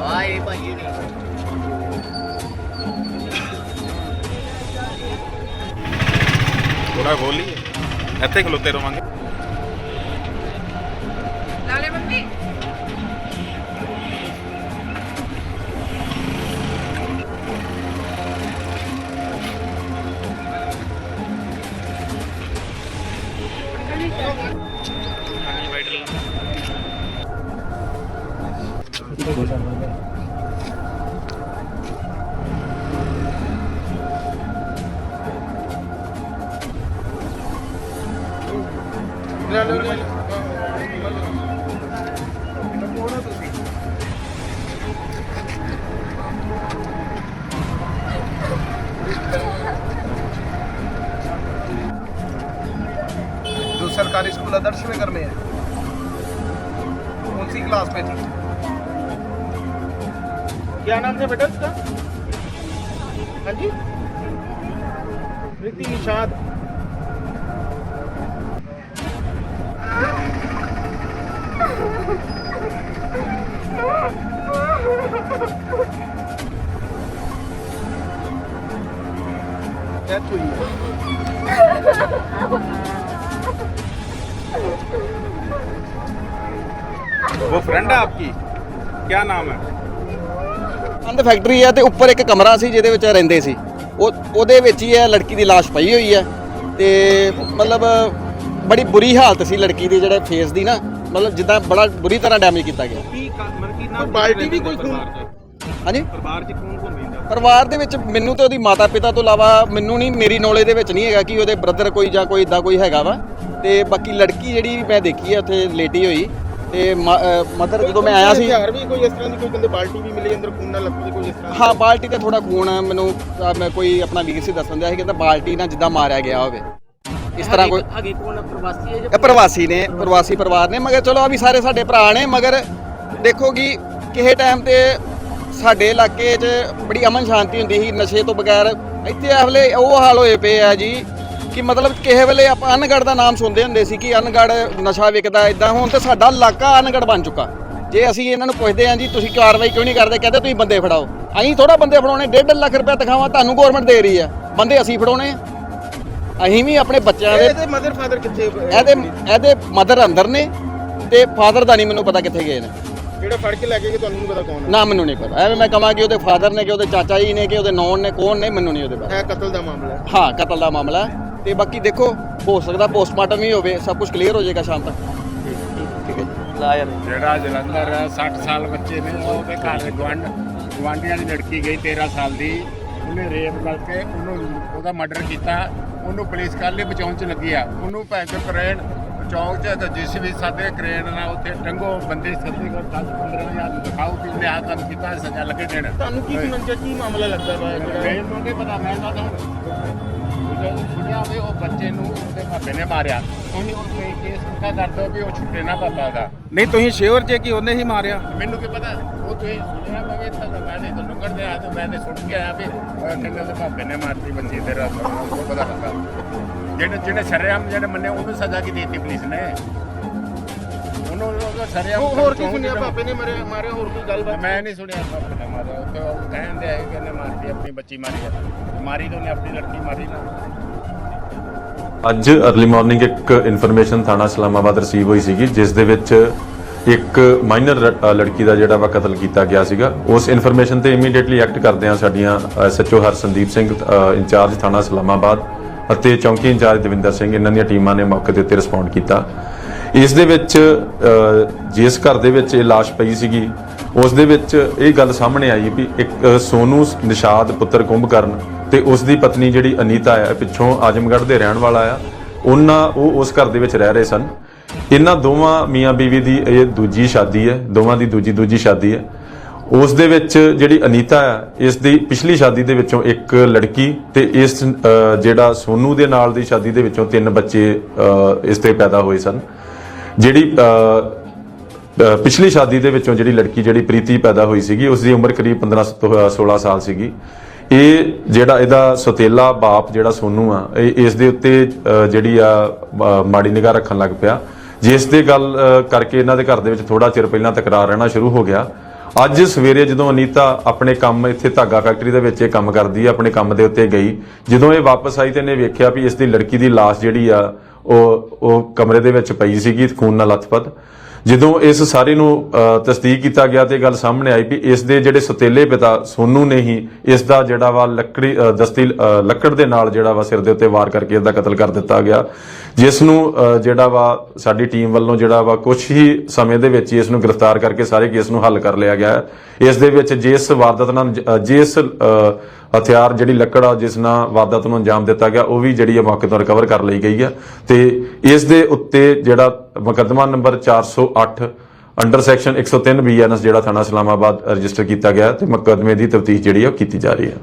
ਆ ਇਹ ਭਾਈ ਥੋੜਾ ਖੋਲੀ ਇੱਥੇ ਖਲੋਤੇ ਰਵਾਂਗੇ। सरकारी स्कूल आदर्श नगर में है कौन सी क्लास में थी? क्या नाम था बेटा उसका? हाँ जी? प्रीति निषाद। हुई है वो फ्रेंड है आपकी? क्या नाम है? ਅੰਦ ਫੈਕਟਰੀ ਹੈ ਤੇ ਉੱਪਰ ਇੱਕ ਕਮਰਾ ਸੀ ਜਿਹਦੇ ਵਿੱਚ ਰਹਿੰਦੇ ਸੀ। ਉਹ ਉਹਦੇ ਵਿੱਚ ਹੀ ਇਹ ਲੜਕੀ ਦੀ ਲਾਸ਼ ਪਈ ਹੋਈ ਹੈ ਤੇ ਮਤਲਬ ਬੜੀ ਬੁਰੀ ਹਾਲਤ ਸੀ ਲੜਕੀ ਦੀ ਜਿਹੜੇ ਫੇਸ ਦੀ ਨਾ। ਮਤਲਬ ਜਿੱਦਾਂ ਬੜਾ ਬੁਰੀ ਤਰ੍ਹਾਂ ਡੈਮੇਜ ਕੀਤਾ ਗਿਆ। ਕੀ ਮਨ ਕੀ ਕੋਈ ਬਾਲਟੀ ਵੀ ਕੋਈ ਖੂਨ ਹਾਂਜੀ? ਪਰਿਵਾਰ ਚ ਕੌਣ ਕੌਣ ਰਹਿੰਦਾ? ਪਰਿਵਾਰ ਦੇ ਵਿੱਚ ਮੈਨੂੰ ਤੇ ਉਹਦੀ ਮਾਤਾ ਪਿਤਾ ਤੋਂ ਇਲਾਵਾ ਮੈਨੂੰ ਨਹੀਂ ਮੇਰੀ ਨੌਲੇਜ ਦੇ ਵਿੱਚ ਨਹੀਂ ਹੈਗਾ ਕਿ ਉਹਦੇ ਬ੍ਰਦਰ ਕੋਈ ਜਾਂ ਕੋਈ ਇਦਾਂ ਕੋਈ ਹੈਗਾ ਵਾ। ਤੇ ਬਾਕੀ ਲੜਕੀ ਜਿਹੜੀ ਮੈਂ ਦੇਖੀ ਹੈ ਉੱਥੇ ਲੇਟੀ ਹੋਈ। ਤੇ ਮਦਰ ਜਦੋਂ ਮੈਂ ਆਇਆ ਸੀ ਹਥਿਆਰ ਵੀ ਕੋਈ ਇਸ ਤਰ੍ਹਾਂ ਦੀ ਕੋਈ ਕਹਿੰਦੇ ਬਾਲਟੀ ਵੀ ਮਿਲੀ ਅੰਦਰ ਖੂਨ ਨਾਲ ਲੱਗੀ ਕੋਈ ਇਸ ਤਰ੍ਹਾਂ? ਹਾਂ ਬਾਲਟੀ ਤੇ ਥੋੜਾ ਖੂਨ ਆ, ਮੈਨੂੰ ਮੈਂ ਕੋਈ ਆਪਣਾ ਵੀਰ ਸੀ ਦੱਸਣ ਦਿਆ ਸੀ ਕਹਿੰਦਾ ਬਾਲਟੀ ਨਾਲ ਜਿੱਦਾਂ ਮਾਰਿਆ ਗਿਆ ਹੋਵੇ। ਇਸ ਤਰ੍ਹਾਂ ਕੋਈ ਅੱਗੇ ਕੋਣ ਪ੍ਰਵਾਸੀ ਹੈ ਇਹ ਪ੍ਰਵਾਸੀ ਨੇ ਪ੍ਰਵਾਸੀ ਪਰਿਵਾਰ ਨੇ ਮਗਰ ਚਲੋ ਆ ਵੀ ਸਾਰੇ ਸਾਡੇ ਭਰਾ ਨੇ ਮਗਰ ਦੇਖੋ ਕਿ ਕਿਸੇ ਟਾਈਮ ਤੇ ਸਾਡੇ ਇਲਾਕੇ 'ਚ ਬੜੀ ਅਮਨ ਸ਼ਾਂਤੀ ਹੁੰਦੀ ਸੀ ਨਸ਼ੇ ਤੋਂ ਬਗੈਰ। ਇੱਥੇ ਇਹ ਵੇਲੇ ਉਹ ਹਾਲ ਹੋਏ ਪਏ ਆ ਜੀ ਕਿ ਮਤਲਬ ਕਿਸੇ ਵੇਲੇ ਆਪਾਂ ਅਨਗੜ ਦਾ ਨਾਮ ਸੁਣਦੇ ਹੁੰਦੇ ਸੀ ਕਿ ਅਨਗੜ ਨਸ਼ਾ ਵਿਕਦਾ ਇਦਾਂ ਹੁਣ ਤੇ ਸਾਡਾ ਇਲਾਕਾ ਅਨਗੜ ਬਣ ਚੁੱਕਾ। ਜੇ ਅਸੀਂ ਇਹਨਾਂ ਨੂੰ ਪੁੱਛਦੇ ਹਾਂ ਜੀ ਤੁਸੀਂ ਕਾਰਵਾਈ ਕਿਉਂ ਨਹੀਂ ਕਰਦੇ? ਕਹਿੰਦੇ ਤੁਸੀਂ ਬੰਦੇ ਫੜਾਓ। ਅਸੀਂ ਥੋੜਾ ਬੰਦੇ ਫੜਾਉਣੇ 1.5 ਲੱਖ ਰੁਪਏ ਤਨਖਾਹਾਂ ਤੁਹਾਨੂੰ ਗਵਰਨਮੈਂਟ ਦੇ ਰਹੀ ਆ ਬੰਦੇ ਅਸੀਂ ਫੜਾਉਣੇ ਆ। ਅਸੀਂ ਵੀ ਆਪਣੇ ਬੱਚਿਆਂ ਦੇ ਇਹਦੇ ਮਦਰ ਫਾਦਰ ਕਿੱਥੇ ਇਹਦੇ ਇਹਦੇ ਮਦਰ ਅੰਦਰ ਨੇ ਤੇ ਫਾਦਰ ਦਾ ਨਹੀਂ ਮੈਨੂੰ ਪਤਾ ਕਿੱਥੇ ਗਏ ਨੇ। ਜਿਹੜਾ ਫੜ ਕੇ ਲੈ ਕੇ ਗਏ ਤੁਹਾਨੂੰ ਨਹੀਂ ਪਤਾ ਕੌਣ ਹੈ ਨਾ ਮੈਨੂੰ ਨਹੀਂ ਪਤਾ। ਐਵੇਂ ਮੈਂ ਕਹਾਂ ਕਿ ਉਹਦੇ ਫਾਦਰ ਨੇ ਕਿ ਉਹਦੇ ਚਾਚਾ ਜੀ ਨੇ ਕਿ ਉਹਦੇ ਨੌਨ ਨੇ ਕੌਣ ਨੇ ਮੈਨੂੰ ਨਹੀਂ ਉਹਦੇ ਬਾਰੇ ਇਹ ਕਤਲ ਦਾ ਮਾਮਲਾ ਹੈ। ਹਾਂ ਕਤਲ ਦਾ ਮਾਮਲਾ ਹੈ। ਤੇ ਬਾਕੀ ਦੇਖੋ ਹੋ ਸਕਦਾ ਪੋਸਟਮਾਰਟਮ ਵੀ ਹੋਵੇ ਸਭ ਕੁਝ ਕਲੀਅਰ ਹੋ ਜਾਏਗਾ ਸ਼ਾਮ ਤੱਕ। ਠੀਕ ਹੈ ਜੀ। ਲਾਇਰ ਜਿਹੜਾ ਜਲੰਧਰ 60 ਸਾਲ ਬੱਚੇ ਨੇ ਉਹਦੇ ਘਰ ਦੇ ਗਵਾਂਢ ਗਵਾਂਢੀਆਂ ਦੀ ਲੜਕੀ ਗਈ 13 ਸਾਲ ਦੀ। ਉਹਨੇ ਰੇਪ ਕਰਕੇ ਉਹਨੂੰ ਉਹਦਾ ਮਰਡਰ ਕੀਤਾ। ਉਹਨੂੰ ਪੁਲਿਸ ਲਈ ਬਚਾਉਣ ਚ ਲੱਗੀ ਆ। ਉਹਨੂੰ ਭੈਣ ਚੋ ਕਰੇਨ ਚੌਂਕ ਚ ਤੇ ਜਿਸ ਵੀ ਸਾਡੇ ਕਰੇਨ ਨਾਲ ਉੱਥੇ ਟੰਗੋ ਬੰਦੇ ਸੱਦੇ ਕੋ 10 15 ਹਜ਼ਾਰ ਦਿਖਾਓ ਕਿ ਉਹਨੇ ਆ ਕੰਮ ਕੀਤਾ ਸਜ਼ਾ ਲੱਗੇ ਦੇਣ। ਤੁਹਾਨੂੰ ਕੀ ਚ ਕੀ ਮਾਮਲਾ ਲੱਗਦਾ ਵਾ? ਜਿਹੜਾ ਮੈਨੂੰ ਨਹੀਂ ਪਤਾ ਮੈਂ ਤਾਂ ਜਦੋਂ ਸੁਣਿਆ ਵੀ ਉਹ ਬੱਚੇ ਨੂੰ ਉਹਦੇ ਭਾਪੇ ਨੇ ਮਾਰਿਆ। ਤੁਸੀਂ ਉਹ ਕੋਈ ਕੇਸ ਉੱਠਾ ਕਰ ਦਿਓ ਵੀ ਉਹ ਛੁੱਟੇ ਨਾ ਪਾਪਾ ਦਾ। ਨਹੀਂ ਤੁਸੀਂ ਸ਼ੇਅਰ ਜੇ ਕਿ ਉਹਨੇ ਹੀ ਮਾਰਿਆ? ਮੈਨੂੰ ਕੀ ਪਤਾ? ਉਹ ਤੁਸੀਂ ਸੁਣਿਆ ਮੈਂ ਇੱਥੇ ਤਾਂ ਮੈਂ ਨਹੀਂ ਤੁਹਾਨੂੰ ਕਰਦੇ ਆ ਤੇ ਮੈਂ ਸੁਣ ਕੇ ਆਇਆ ਵੀ ਕਹਿੰਦੇ ਉਹਦੇ ਭਾਪੇ ਨੇ ਮਾਰਤੀ ਬੱਚੀ ਤੇਰਾ ਉਹ ਪਤਾ ਲੱਗਾ। ਜਿਹੜੇ ਜਿਹੜੇ ਸ਼ਰੇਆਮ ਜਿਹੜੇ ਮੰਨੇ ਉਹਨੂੰ ਸਜ਼ਾ ਕੀ ਦੇਤੀ ਪੁਲਿਸ ਨੇ? ਉਹਨੂੰ ਉਹ ਸ਼ਰੇਆਮ ਹੋਰ ਹੋਰ ਕੀ ਸੁਣਿਆ ਪਾਪੇ ਨੇ? ਮਾਰਿਆ ਮਾਰਿਆ ਹੋਰ ਕੋਈ ਗੱਲਬਾਤ? ਮੈਂ ਨਹੀਂ ਸੁਣਿਆ ਭਾਪੇ ਨੇ ਮਾਰਿਆ। ਉਹ ਤੇ ਉਹ ਕਹਿੰਦੇ ਆ ਕਿ ਇਹਨੇ ਮਾਰਤੀ ਆਪਣੀ ਬੱਚੀ ਮਾਰੀ ਆ। ਮਾਰੀ ਤਾਂ ਉਹਨੇ ਆਪਣੀ ਲੜਕੀ ਮਾਰੀ ਨਾ। ਅੱਜ अर्ਲੀ ਮਾਰਨਿੰਗ ਇੱਕ ਇਨਫੋਰਮੇਸ਼ਨ ਥਾਣਾ ਇਸਲਾਮਾਬਾਦ ਰਿਸੀਵ ਹੋਈ ਸੀਗੀ ਜਿਸ ਦੇ ਵਿੱਚ ਇੱਕ ਮਾਈਨਰ ਲੜਕੀ ਦਾ ਜਿਹੜਾ ਵਾ ਕਤਲ ਕੀਤਾ ਗਿਆ ਸੀਗਾ। ਉਸ ਇਨਫੋਰਮੇਸ਼ਨ ਤੇ ਇਮੀਡੀਏਟਲੀ ਐਕਟ ਕਰਦੇ ਆ ਸਾਡੀਆਂ ਐਸਐਚਓ ਹਰਸੰਦੀਪ ਸਿੰਘ ਅ, ਇੰਚਾਰਜ ਥਾਣਾ ਇਸਲਾਮਾਬਾਦ ਅਤੇ ਚੌਂਕੀ ਇੰਚਾਰਜ ਦਵਿੰਦਰ ਸਿੰਘ ਇਹਨਾਂ ਦੀਆਂ ਟੀਮਾਂ ਨੇ ਮੌਕੇ ਦੇ ਉੱਤੇ ਰਿਸਪੌਂਡ ਕੀਤਾ। ਇਸ ਦੇ ਵਿੱਚ ਜਿਸ ਘਰ ਦੇ ਵਿੱਚ ਇਹ ਲਾਸ਼ ਪਈ ਸੀਗੀ ਉਸ ਦੇ ਵਿੱਚ ਇਹ ਗੱਲ ਸਾਹਮਣੇ ਆਈ ਵੀ ਇੱਕ ਅ, ਸੋਨੂ ਨਿਸ਼ਾਦ ਪੁੱਤਰ ਕੁੰਭਕਰਨ ਤੇ ਉਸ ਦੀ ਪਤਨੀ ਜਿਹੜੀ ਅਨੀਤਾ ਹੈ ਪਿੱਛੋਂ ਆਜਮਗੜ੍ਹ ਦੇ ਰਹਿਣ ਵਾਲਾ ਆ ਉਹਨਾਂ ਉਹ ਉਸ ਘਰ ਦੇ ਵਿੱਚ ਰਹਿ ਰਹੇ ਸਨ। ਇਹਨਾਂ ਦੋਵਾਂ ਮੀਆਂ ਬੀਵੀ ਦੀ ਇਹ ਦੂਜੀ ਸ਼ਾਦੀ ਹੈ ਦੋਵਾਂ ਦੀ ਦੂਜੀ ਦੂਜੀ ਸ਼ਾਦੀ ਹੈ। ਉਸ ਦੇ ਵਿੱਚ ਜਿਹੜੀ ਅਨੀਤਾ ਹੈ ਇਸ ਦੀ ਪਿਛਲੀ ਸ਼ਾਦੀ ਦੇ ਵਿੱਚੋਂ ਇੱਕ ਲੜਕੀ ਤੇ ਇਸ ਜਿਹੜਾ ਸੋਨੂ ਦੇ ਨਾਲ ਦੀ ਸ਼ਾਦੀ ਦੇ ਵਿੱਚੋਂ ਤਿੰਨ ਬੱਚੇ ਇਸ ਤੇ ਪੈਦਾ ਹੋਏ ਸਨ। ਜਿਹੜੀ ਪਿਛਲੀ ਸ਼ਾਦੀ ਦੇ ਵਿੱਚੋਂ ਜਿਹੜੀ ਲੜਕੀ ਜਿਹੜੀ ਪ੍ਰੀਤੀ ਪੈਦਾ ਹੋਈ ਸੀਗੀ ਉਸ ਦੀ ਉਮਰ ਕਰੀਬ 15 ਤੋਂ 16 ਸਾਲ ਸੀਗੀ। ਇਹ ਜਿਹੜਾ ਇਹਦਾ ਸੋਤੇਲਾ ਬਾਪ ਜਿਹੜਾ ਸੋਨੂ ਆ, ਇਹ ਇਸ ਦੇ ਉੱਤੇ ਜਿਹੜੀ ਆ ਮਾੜੀ ਨਿਗਾਹ ਰੱਖਣ ਲੱਗ ਪਿਆ। ਜਿਸ ਦੇ ਗੱਲ ਕਰਕੇ ਇਹਨਾਂ ਦੇ ਘਰ ਦੇ ਵਿੱਚ ਥੋੜਾ ਚਿਰ ਪਹਿਲਾਂ ਤਕਰਾਰ ਰਹਿਣਾ ਸ਼ੁਰੂ ਹੋ ਗਿਆ। ਅੱਜ ਸਵੇਰੇ ਜਦੋਂ ਅਨੀਤਾ ਆਪਣੇ ਕੰਮ ਇੱਥੇ ਧਾਗਾ ਫੈਕਟਰੀ ਦੇ ਵਿੱਚ ਇਹ ਕੰਮ ਕਰਦੀ ਆ, ਆਪਣੇ ਕੰਮ ਦੇ ਉੱਤੇ ਗਈ, ਜਦੋਂ ਇਹ ਵਾਪਸ ਆਈ ਤੇ ਇਹਨੇ ਵੇਖਿਆ ਵੀ ਇਸ ਦੀ ਲੜਕੀ ਦੀ ਲਾਸ਼ ਜਿਹੜੀ ਆ ਉਹ ਉਹ ਕਮਰੇ ਦੇ ਵਿੱਚ ਪਈ ਸੀਗੀ ਖੂਨ ਨਾਲ ਲੱਥਪੱਥ ਜਦੋਂ ਇਸ ਸਾਰੇ ਨੂੰ ਤਸਦੀਕ ਕੀਤਾ ਗਿਆ ਤੇ ਗੱਲ ਸਾਹਮਣੇ ਆਈ ਵੀ ਇਸ ਦੇ ਜਿਹੜੇ ਸਤੇਲੇ ਪਿਤਾ ਸੋਨੂ ਨੇ ਹੀ ਇਸ ਦਾ ਜਿਹੜਾ ਵਾ ਲੱਕੜੀ ਦਸਤੀ ਲੱਕੜ ਦੇ ਨਾਲ ਜਿਹੜਾ ਵਾ ਸਿਰ ਦੇ ਉੱਤੇ ਵਾਰ ਕਰਕੇ ਇਸ ਦਾ ਕਤਲ ਕਰ ਦਿੱਤਾ ਗਿਆ। ਜਿਸ ਨੂੰ ਜਿਹੜਾ ਵਾ ਸਾਡੀ ਟੀਮ ਵੱਲੋਂ ਜਿਹੜਾ ਵਾ ਕੁਝ ਹੀ ਸਮੇਂ ਦੇ ਵਿੱਚ ਹੀ ਇਸ ਨੂੰ ਗ੍ਰਿਫਤਾਰ ਕਰਕੇ ਸਾਰੇ ਕੇਸ ਨੂੰ ਹੱਲ ਕਰ ਲਿਆ ਗਿਆ। ਹੈ ਇਸ ਦੇ ਵਿੱਚ ਜਿਸ ਵਾਰਦਾਤ ਨਾਲ ਜਿਸ ਹਥਿਆਰ ਜਿਹੜੀ ਲੱਕੜ ਆ, ਜਿਸ ਨਾਲ ਵਾਰਦਾਤ ਨੂੰ ਅੰਜਾਮ ਦਿੱਤਾ ਗਿਆ, ਉਹ ਵੀ ਜਿਹੜੀ ਆ ਮੌਕੇ ਤੋਂ ਰਿਕਵਰ ਕਰ ਲਈ ਗਈ ਆ। ਤੇ ਇਸ ਦੇ ਉੱਤੇ ਜਿਹੜਾ ਮੁਕੱਦਮਾ ਨੰਬਰ 408 ਅੰਡਰ ਸੈਕਸ਼ਨ 103 ਬੀਐਨਐਸ ਜਿਹੜਾ ਥਾਣਾ ਇਸਲਾਮਾਬਾਦ ਰਜਿਸਟਰ ਕੀਤਾ ਗਿਆ ਤੇ ਮੁਕੱਦਮੇ ਦੀ ਤਫਤੀਸ਼ ਜਿਹੜੀ ਆ ਉਹ ਕੀਤੀ ਜਾ ਰਹੀ ਹੈ